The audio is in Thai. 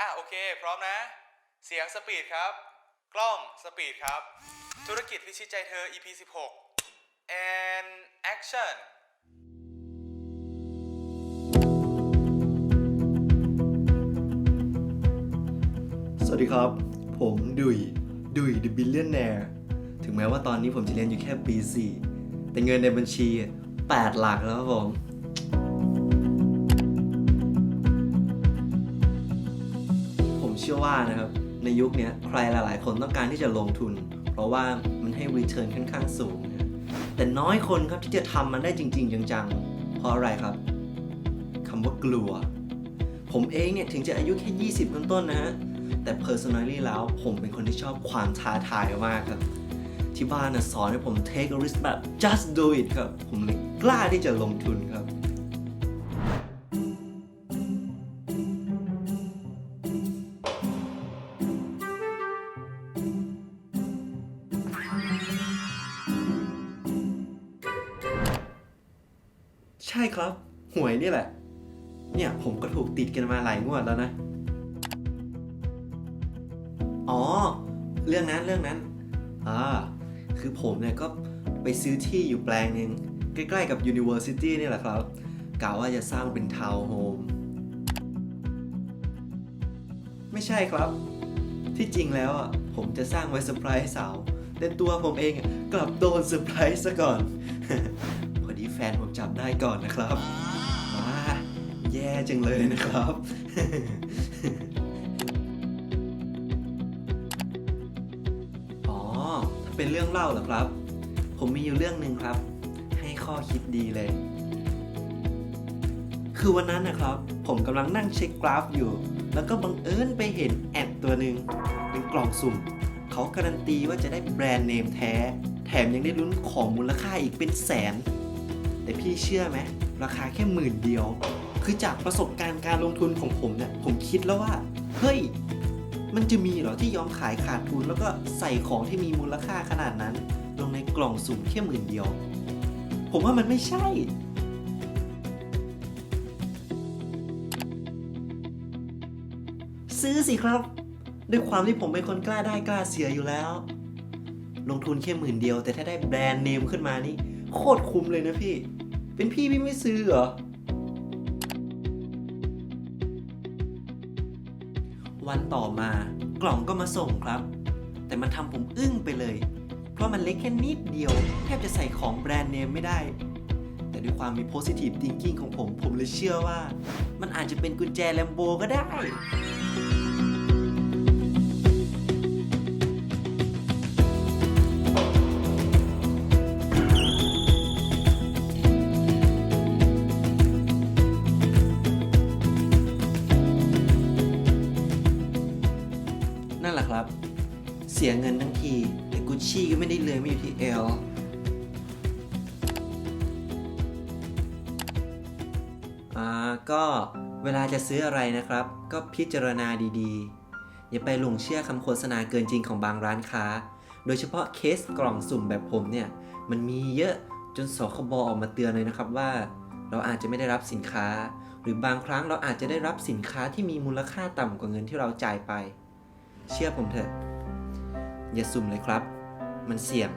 อะโอเค พร้อมนะ เสียงสปีดครับ กล้องสปีดครับ ธุรกิจพิชิตใจเธอ EP 16 and action สวัสดีครับ ผมดุยดุย The Billionaire ถึงแม้ว่าตอนนี้ผมจะเรียนอยู่แค่ปี 4 แต่เงินในบัญชี 8 หลักแล้วครับผม ชื่อว่านะครับ ในยุคนี้ใครหลาย ๆ คนต้องการที่จะลงทุน เพราะว่ามันให้ return ค่อนข้างสูงนะแต่น้อยคนครับที่จะทำมันได้จริง ๆ จัง ๆ เพราะอะไรครับคำว่ากลัว ผมเองเนี่ยถึงจะอายุแค่ 20 ต้นๆนะฮะแต่ personally แล้วผมเป็นคนที่ชอบความท้าทายมากครับที่บ้านนะสอนให้ผม take a risk แบบ just do it ครับ ผมเลยกล้าที่จะลงทุนครับ ใช่ครับ หวยนี่แหละ เนี่ยผมก็ถูกติดกันมาหลายงวดแล้วนะ อ๋อ เรื่องนั้นเรื่องนั้น อ่า คือผมเนี่ยก็ไปซื้อที่อยู่แปลงหนึ่งใกล้ๆกับ University นี่แหละครับกะว่าจะสร้างเป็นทาวน์โฮม ไม่ใช่ครับ ที่จริงแล้วอะผมจะสร้างไว้เซอร์ไพรส์สาว แต่ตัวผมเองกลับโดนเซอร์ไพรส์ซะก่อน ฟนผมจับได้ก่อนนะครับว้าแย่จังเลยนะครับ อ๋อ เป็นเรื่องเล่าเหรอครับ ผมมีอยู่เรื่องหนึ่งครับ ให้ข้อคิดดีเลย คือวันนั้นนะครับ ผมกำลังนั่งเช็คกราฟอยู่ แล้วก็บังเอิญไปเห็นแอดตัวหนึ่งเป็นกล่องสุ่ม เขาการันตีว่าจะได้แบรนด์เนมแท้ แถมยังได้ลุ้นของมูลค่าอีกเป็นแสน แต่พี่เชื่อไหมราคาแค่หมื่นเดียว คือจากประสบการณ์การลงทุนของผมเนี่ยผมคิดแล้วว่า เฮ้ย มันจะมีเหรอที่ยอมขายขาดทุนแล้วก็ใส่ของที่มีมูลค่าขนาดนั้น ลงในกล่องสุ่มแค่หมื่นเดียว ผมว่ามันไม่ใช่ซื้อสิครับ ด้วยความที่ผมเป็นคนกล้าได้กล้าเสียอยู่แล้ว ลงทุนแค่หมื่นเดียว แต่ถ้าได้แบรนด์เนมขึ้นมานี่ โคตรคุ้มเลยนะพี่ เป็นพี่พี่ไม่ซื้อเหรอ วันต่อมากล่องก็มาส่งครับ แต่มันทำผมอึ้งไปเลย เพราะมันเล็กแค่นิดเดียว แทบจะใส่ของแบรนด์เนมไม่ได้ แต่ด้วยความมี positive thinking ของผม ผมเลยเชื่อว่า มันอาจจะเป็นกุญแจแลมโบก็ได้ นั่นแหละครับ เสียเงินทั้งทีแต่กุชชี่ก็ไม่ได้เลยไม่อยู่ที่เอลอ่าก็เวลาจะซื้ออะไรนะครับ ก็พิจารณาดีๆ อย่าไปหลงเชื่อคำโฆษณาเกินจริงของบางร้านค้า โดยเฉพาะเคสกล่องสุ่มแบบผมเนี่ย มันมีเยอะจนสคบออกมาเตือนเลยนะครับว่า เราอาจจะไม่ได้รับสินค้า หรือบางครั้งเราอาจจะได้รับสินค้าที่มีมูลค่าต่ำกว่าเงินที่เราจ่ายไป เชื่อผมเถอะ อย่าสุ่มเลยครับ มันเสี่ยง